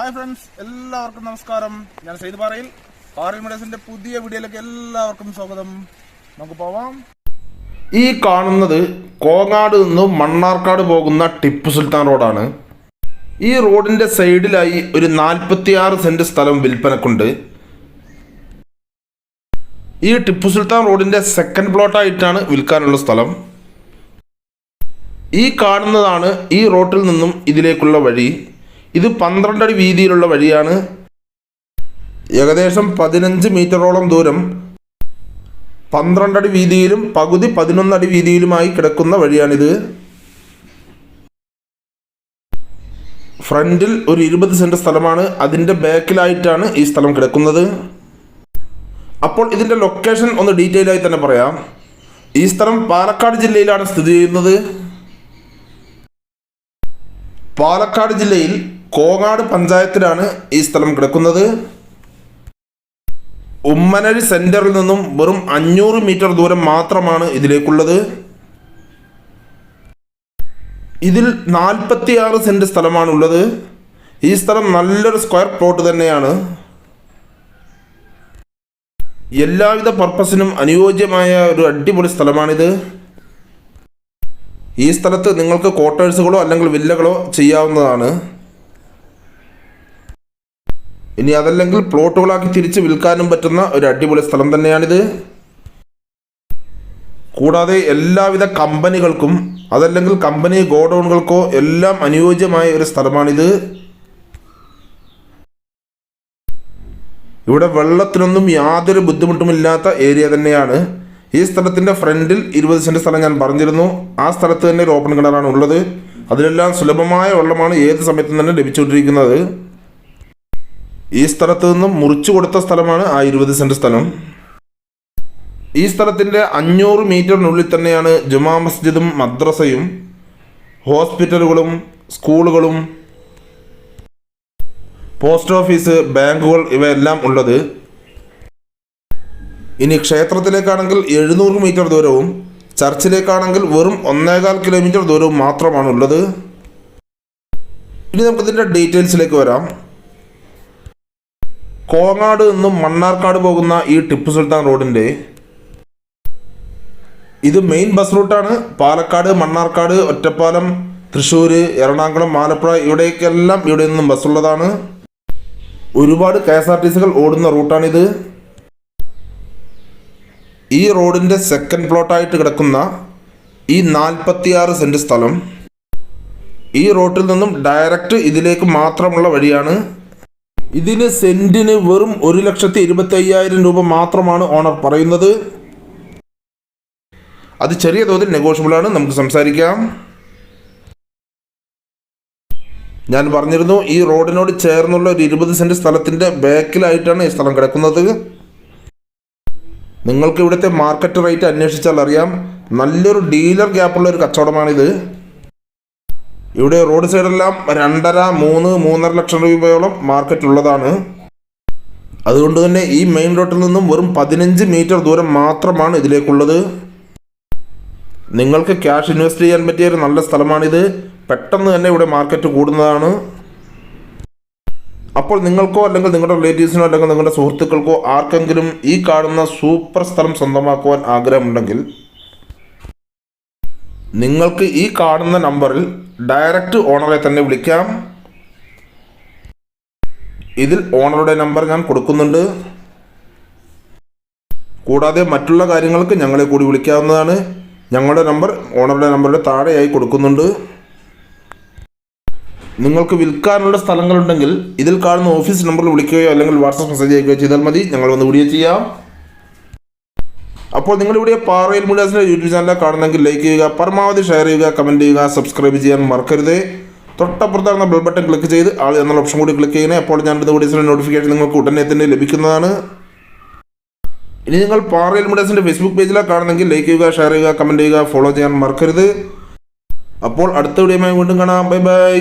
Hi friends എല്ലാവർക്കും നമസ്കാരം. ഞാൻ സെയ്ത് പാറയിൽ. പാറയിൽ മെഡേഴ്സിന്റെ പുതിയ വീഡിയോയിലേക്ക് എല്ലാവർക്കും സ്വാഗതം. നമുക്ക് പോവാം. ഈ കാണുന്നത് കോങ്ങാട് നിന്നും മണ്ണാർക്കാട് പോകുന്ന ടിപ്പു സുൽത്താൻ റോഡാണ്. ഈ റോഡിന്റെ സൈഡിലായി ഒരു നാൽപ്പത്തിയാറ് സെന്റ് സ്ഥലം വിൽപ്പനക്കുണ്ട്. ഈ ടിപ്പു സുൽത്താൻ റോഡിന്റെ സെക്കൻഡ് പ്ലോട്ടായിട്ടാണ് വിൽക്കാനുള്ള സ്ഥലം. ഈ കാണുന്നതാണ് ഈ റോട്ടിൽ നിന്നും ഇതിലേക്കുള്ള വഴി. ഇത് പന്ത്രണ്ടടി വീതിയിലുള്ള വഴിയാണ്. ഏകദേശം പതിനഞ്ച് മീറ്ററോളം ദൂരം പന്ത്രണ്ടടി വീതിയിലും പകുതി പതിനൊന്നടി വീതിയിലുമായി കിടക്കുന്ന വഴിയാണിത്. ഫ്രണ്ടിൽ ഒരു ഇരുപത് സെന്റ് സ്ഥലമാണ്. അതിന്റെ ബാക്കിലായിട്ടാണ് ഈ സ്ഥലം കിടക്കുന്നത്. അപ്പോൾ ഇതിന്റെ ലൊക്കേഷൻ ഒന്ന് ഡീറ്റെയിൽ ആയി തന്നെ പറയാം. ഈ സ്ഥലം പാലക്കാട് ജില്ലയിലാണ് സ്ഥിതി ചെയ്യുന്നത്. പാലക്കാട് ജില്ലയിൽ കോങ്ങാട് പഞ്ചായത്തിലാണ് ഈ സ്ഥലം കിടക്കുന്നത്. ഉമ്മനഴി സെന്ററിൽ നിന്നും വെറും അഞ്ഞൂറ് മീറ്റർ ദൂരം മാത്രമാണ് ഇതിലേക്കുള്ളത്. ഇതിൽ നാൽപ്പത്തിയാറ് സെന്റ് സ്ഥലമാണുള്ളത്. ഈ സ്ഥലം നല്ലൊരു സ്ക്വയർ പ്ലോട്ട് തന്നെയാണ്. എല്ലാവിധ പർപ്പസിനും അനുയോജ്യമായ ഒരു അടിപൊളി സ്ഥലമാണിത്. ഈ സ്ഥലത്ത് നിങ്ങൾക്ക് ക്വാർട്ടേഴ്സുകളോ അല്ലെങ്കിൽ വില്ലകളോ ചെയ്യാവുന്നതാണ്. ഇനി അതല്ലെങ്കിൽ പ്ലോട്ടുകളാക്കി തിരിച്ച് വിൽക്കാനും പറ്റുന്ന ഒരു അടിപൊളി സ്ഥലം തന്നെയാണിത്. കൂടാതെ എല്ലാവിധ കമ്പനികൾക്കും അതല്ലെങ്കിൽ കമ്പനി ഗോഡൗണുകൾക്കോ എല്ലാം അനുയോജ്യമായ ഒരു സ്ഥലമാണിത്. ഇവിടെ വെള്ളത്തിനൊന്നും യാതൊരു ബുദ്ധിമുട്ടുമില്ലാത്ത ഏരിയ തന്നെയാണ്. ഈ സ്ഥലത്തിന്റെ ഫ്രണ്ടിൽ ഇരുപത് സെന്റ് സ്ഥലം ഞാൻ പറഞ്ഞിരുന്നു. ആ സ്ഥലത്ത് തന്നെ ഒരു ഓപ്പൺ കിണറാണ് ഉള്ളത്. അതിലെല്ലാം സുലഭമായ വെള്ളമാണ് ഏത് സമയത്തും തന്നെ ലഭിച്ചുകൊണ്ടിരിക്കുന്നത്. ഈ സ്ഥലത്ത് നിന്നും മുറിച്ചു കൊടുത്ത സ്ഥലമാണ് ആ ഇരുപത് സെന്റ് സ്ഥലം. ഈ സ്ഥലത്തിന്റെ അഞ്ഞൂറ് മീറ്ററിനുള്ളിൽ തന്നെയാണ് ജുമാ മസ്ജിദും മദ്രസയും ഹോസ്പിറ്റലുകളും സ്കൂളുകളും പോസ്റ്റ് ഓഫീസ് ബാങ്കുകൾ ഇവയെല്ലാം ഉള്ളത്. ഇനി ക്ഷേത്രത്തിലേക്കാണെങ്കിൽ എഴുന്നൂറ് മീറ്റർ ദൂരവും ചർച്ചിലേക്കാണെങ്കിൽ വെറും ഒന്നേകാൽ കിലോമീറ്റർ ദൂരവും മാത്രമാണ് ഉള്ളത് ഇനി നമുക്കിതിന്റെ ഡീറ്റെയിൽസിലേക്ക് വരാം. കോങ്ങാട് നിന്നും മണ്ണാർക്കാട് പോകുന്ന ഈ ടിപ്പു സുൽത്താൻ റോഡിന്റെ ഇത് മെയിൻ ബസ് റൂട്ടാണ് പാലക്കാട് മണ്ണാർക്കാട് ഒറ്റപ്പാലം തൃശ്ശൂർ എറണാകുളം ആലപ്പുഴ ഇവിടേക്കെല്ലാം ഇവിടെ നിന്നും ബസ്സുള്ളതാണ് ഒരുപാട് കെ എസ് ആർ ടി സികൾ ഓടുന്ന റൂട്ടാണിത് ഈ റോഡിന്റെ സെക്കൻഡ് പ്ലോട്ടായിട്ട് കിടക്കുന്ന ഈ നാൽപ്പത്തിയാറ് സെന്റ് സ്ഥലം ഈ റോട്ടിൽ നിന്നും ഡയറക്റ്റ് ഇതിലേക്ക് മാത്രമുള്ള വഴിയാണ്. ഇതിന് സെന്റിന് വെറും ഒരു ലക്ഷത്തി ഇരുപത്തി അയ്യായിരം രൂപ മാത്രമാണ് ഓണർ പറയുന്നത്. അത് ചെറിയ തോതിൽ നെഗോഷ്യബിൾ ആണ്. നമുക്ക് സംസാരിക്കാം. ഞാൻ പറഞ്ഞിരുന്നു ഈ റോഡിനോട് ചേർന്നുള്ള ഒരു ഇരുപത് സെന്റ് സ്ഥലത്തിന്റെ ബാക്കിലായിട്ടാണ് ഈ സ്ഥലം കിടക്കുന്നത്. നിങ്ങൾക്ക് ഇവിടുത്തെ മാർക്കറ്റ് റേറ്റ് അന്വേഷിച്ചാൽ അറിയാം. നല്ലൊരു ഡീലർ ഗ്യാപ്പുള്ള ഒരു കച്ചവടമാണിത്. ഇവിടെ റോഡ് സൈഡെല്ലാം രണ്ടര മൂന്ന് മൂന്നര ലക്ഷം രൂപയോളം മാർക്കറ്റ് ഉള്ളതാണ്. അതുകൊണ്ട് തന്നെ ഈ മെയിൻ റോഡിൽ നിന്നും വെറും പതിനഞ്ച് മീറ്റർ ദൂരം മാത്രമാണ് ഇതിലേക്കുള്ളത്. നിങ്ങൾക്ക് ക്യാഷ് ഇൻവെസ്റ്റ് ചെയ്യാൻ പറ്റിയ ഒരു നല്ല സ്ഥലമാണിത്. പെട്ടെന്ന് തന്നെ ഇവിടെ മാർക്കറ്റ് കൂടുന്നതാണ്. അപ്പോൾ നിങ്ങൾക്കോ അല്ലെങ്കിൽ നിങ്ങളുടെ റിലേറ്റീവ്സിനോ അല്ലെങ്കിൽ നിങ്ങളുടെ സുഹൃത്തുക്കൾക്കോ ആർക്കെങ്കിലും ഈ കാണുന്ന സൂപ്പർ സ്ഥലം സ്വന്തമാക്കുവാൻ ആഗ്രഹമുണ്ടെങ്കിൽ നിങ്ങൾക്ക് ഈ കാണുന്ന നമ്പറിൽ ഡയറക്റ്റ് ഓണറെ തന്നെ വിളിക്കാം. ഇതിൽ ഓണറുടെ നമ്പർ ഞാൻ കൊടുക്കുന്നുണ്ട്. കൂടാതെ മറ്റുള്ള കാര്യങ്ങൾക്ക് ഞങ്ങളെ കൂടി വിളിക്കാവുന്നതാണ്. ഞങ്ങളുടെ നമ്പർ ഓണറുടെ നമ്പറുടെ താഴെയായി കൊടുക്കുന്നുണ്ട്. നിങ്ങൾക്ക് വിൽക്കാനുള്ള സ്ഥലങ്ങളുണ്ടെങ്കിൽ ഇതിൽ കാണുന്ന ഓഫീസ് നമ്പറിൽ വിളിക്കുകയോ അല്ലെങ്കിൽ വാട്സപ്പ് മെസ്സേജ് അയക്കുകയോ ചെയ്താൽ മതി. ഞങ്ങൾ വന്ന് വീഡിയോ ചെയ്യാം. അപ്പോൾ നിങ്ങളിവിടെ പാറയിൽ മീഡിയാസിന്റെ യൂട്യൂബ് ചാനൽ കാണുന്നെങ്കിൽ ലൈക്ക് ചെയ്യുക പരമാവധി ഷെയർ ചെയ്യുക കമന്റ് ചെയ്യുക സബ്സ്ക്രൈബ് ചെയ്യാൻ മറക്കരുത്. തൊട്ടപ്പുറത്താകുന്ന ബെൽ ബട്ടൺ ക്ലിക്ക് ചെയ്ത് ആൾ എന്നുള്ള ഓപ്ഷൻ കൂടി ക്ലിക്ക് ചെയ്യണേ അപ്പോൾ ഞാൻ വീഡിയോസിന്റെ നോട്ടിഫിക്കേഷൻ നിങ്ങൾക്ക് ഉടനെ തന്നെ ലഭിക്കുന്നതാണ്. ഇനി നിങ്ങൾ പാറയിൽ മീഡിയാസിന്റെ ഫേസ്ബുക്ക് പേജിലാണ് കാണുന്നെങ്കിൽ ലൈക്ക് ചെയ്യുക ഷെയർ ചെയ്യുക കമന്റ് ചെയ്യുക ഫോളോ ചെയ്യാൻ മറക്കരുത്. അപ്പോൾ അടുത്ത വീഡിയോയുമായി വീണ്ടും കാണാം. Bye bye